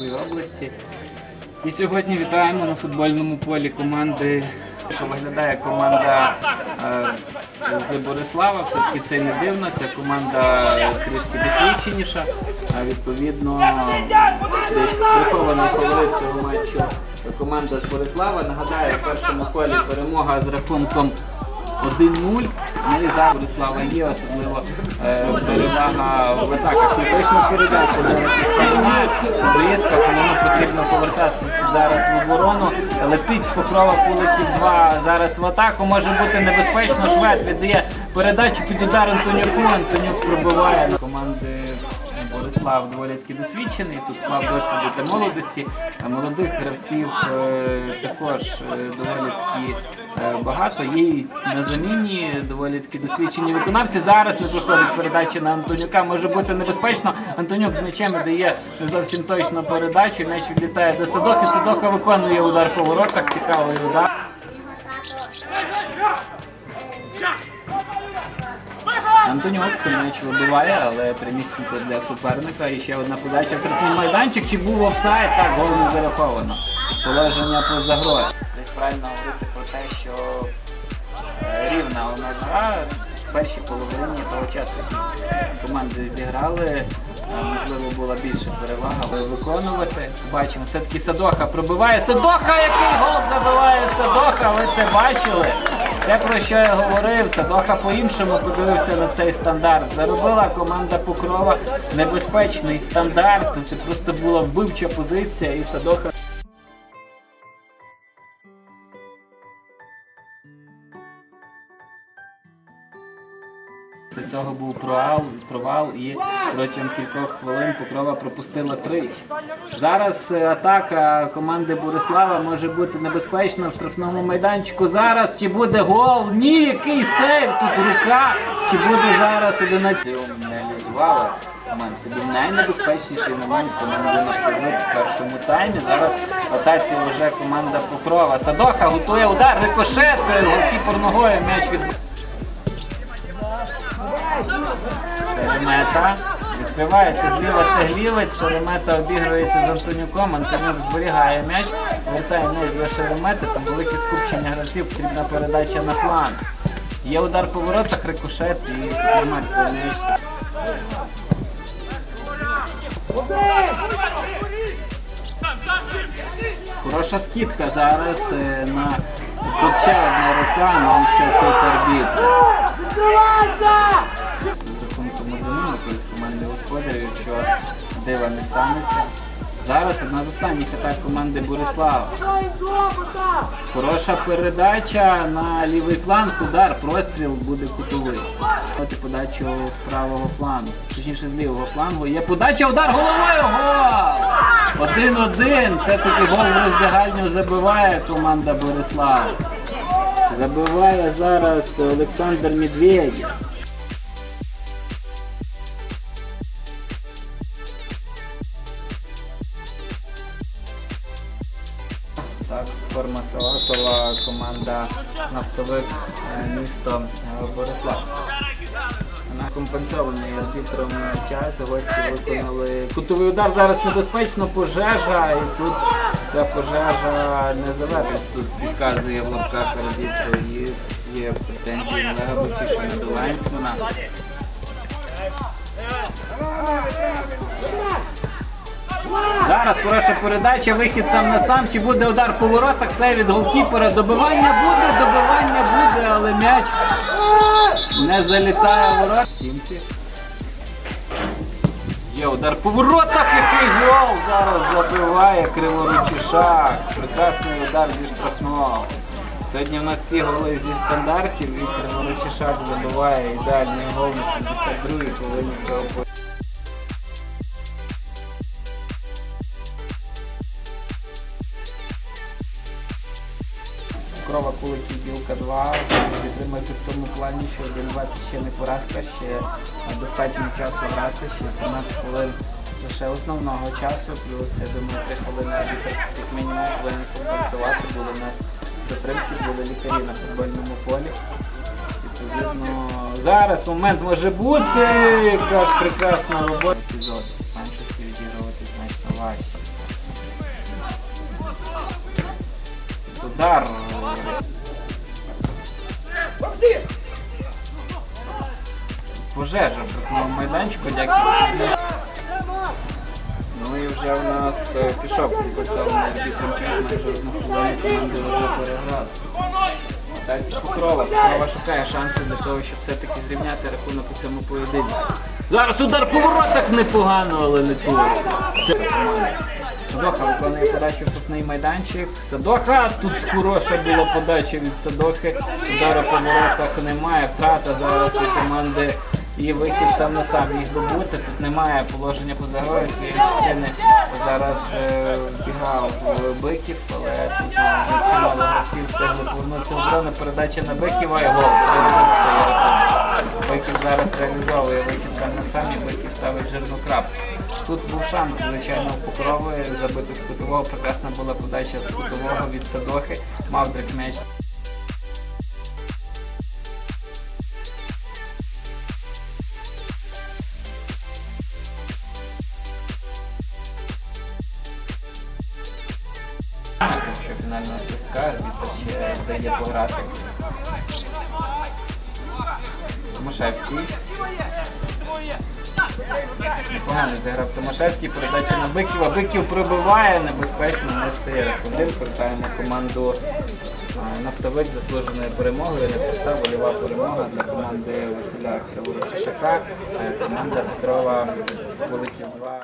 прем'єр-ліги області. І сьогодні вітаємо на футбольному полі команди. Виглядає команда е, з Борислава. Все-таки це не дивно. Це команда трішки досвідченіша. А відповідно десь прихований фаворит цього матчу команда з Борислава. Нагадаю, в першому колі перемога з рахунком 1-0. Ну зараз Борислава є, особливо е, перевага в атаках. Точно передача близько, тому потрібно повертатися зараз в оборону. Летить покрова полетів 2 зараз в атаку. Може бути небезпечно. Швед віддає передачу під удар Антонюку. Антонюк пробиває команди. Борислав доволі таки досвідчений, тут склав досвіду та молодості. А молодих гравців е, також е, доволі таки е, багато. Є на заміні доволі таки досвідчені виконавці. Зараз не проходить передача на Антонюка. Може бути небезпечно. Антонюк з м'ячем дає не зовсім точно передачу. М'яч відлітає до Садохи. Садоха виконує удар по воротах. Цікавий удар. Антонюк м'яч вибиває, але примісненько для суперника. І ще одна подача в трасний майданчик. Чи був офсайд? Так, гол не зараховано. Положення поза грою. Десь правильно говорити про те, що е, рівна нас гра. В першій половині того часу команди зіграли. е, Можливо, була більша перевага, але виконувати. Бачимо, все-таки Садоха пробиває. Садоха, який гол забиває Садоха, ви це бачили. Те, про що я говорив, Садоха по-іншому подивився на цей стандарт. Заробила команда Покрова небезпечний стандарт. Це просто була вбивча позиція і Садоха. Після цього був провал, провал і протягом кількох хвилин Покрова пропустила тричі. Зараз е, атака команди Борислава може бути небезпечна в штрафному майданчику. Зараз чи буде гол? Ні, який сейв, тут рука. Чи буде зараз 11? Реалізувала момент. Це був найнебезпечніший момент команди «Нафтовик» в першому таймі. Зараз атаці вже команда Покрова. Садоха готує удар, рикошет, е, голкіпер ногою м'яч від. Шеремета. Відкривається зліва Теглівець, Шеремета обігрується з Антонюком, Антонюк зберігає м'яч, повертає м'яч до Шеремети, там велике скупчення гравців, потрібна передача на план. Є удар по воротах, рикошет і Шеремета м'яч. Хороша скидка зараз е, на тут ще одна рука, але ще тут арбітр. Якщо дива не станеться. Зараз одна з останніх атак команди Борислава. Хороша передача на лівий фланг, удар, простріл буде кутовий. От і подачу з правого флангу, точніше з лівого флангу. Є подача, удар головою, гол! Один-один. Це таки гол роздягальню забиває команда Борислава. Забиває зараз Олександр Медведєв. Так, форма Салатова, команда нафтовик е, місто е, Борислав. На компенсований арбітром час гості виконали кутовий удар. Зараз небезпечно пожежа, і тут ця пожежа не завершить. Тут підказує в лапках арбітру і є претензії Олега Бутішина до Лайнсмана. Зараз хороша передача, вихід сам на сам. Чи буде удар по воротах? Все від голкіпера. Добивання буде, добивання буде, але м'яч не залітає в ворот. Є удар по воротах, який гол зараз забиває Криворучишак. Прекрасний удар зі штрафного. Сьогодні в нас всі голи зі стандартів і Криворучишак забиває ідеальний гол на 72-й хвилині цього поєдинку. Крова куликів білка 2 підтримати в тому плані, що 11 ще не поразка, ще достатньо часу грати, ще 17 хвилин лише основного часу, плюс я думаю 3 хвилини як мінімум повинен компенсувати, були у нас затримки, були лікарі на футбольному полі. Відповідно, Зараз момент може бути. Яка ж прекрасна робота. Епізод. Меншості відігравати значно важче. Удар. Пожежа на майданчику, дякую. Ну і вже у нас е, пішов компенсований арбітром час, майже одну хвилину команди вже переграли. Далі Покрова. Покрова шукає шанси для того, щоб все-таки зрівняти рахунок у цьому поєдинку. Зараз удар по воротах непогано, але не команда. Садоха виконує подачу в штрафний майданчик. Садоха, тут хороша була подача від Садохи. Удару по воротах немає. Втрата зараз у команди і вихід сам на сам міг би бути. Тут немає положення поза грою частини. Зараз е, бігав в биків, але тут чимало гравців встигли повернутися в оборону. Передача на биків, і гол. 3-1. Биків зараз реалізовує вихід сам на сам і биків ставить жирну крапку. Тут був шанс, звичайно, у Покрови забити з кутового. Прекрасна була подача з кутового від Садохи. Мавдрик м'яч. Що фінального свистка, арбітр ще дає пограти. Томашевський. Непогано зіграв Томашевський, передача на Биків, а Биків пробиває, небезпечно не стає рахунок. на команду Нафтовик з заслуженою перемогою. Непроста вольова перемога для команди Василя Криворучишака. Команда Петрова Великів 2.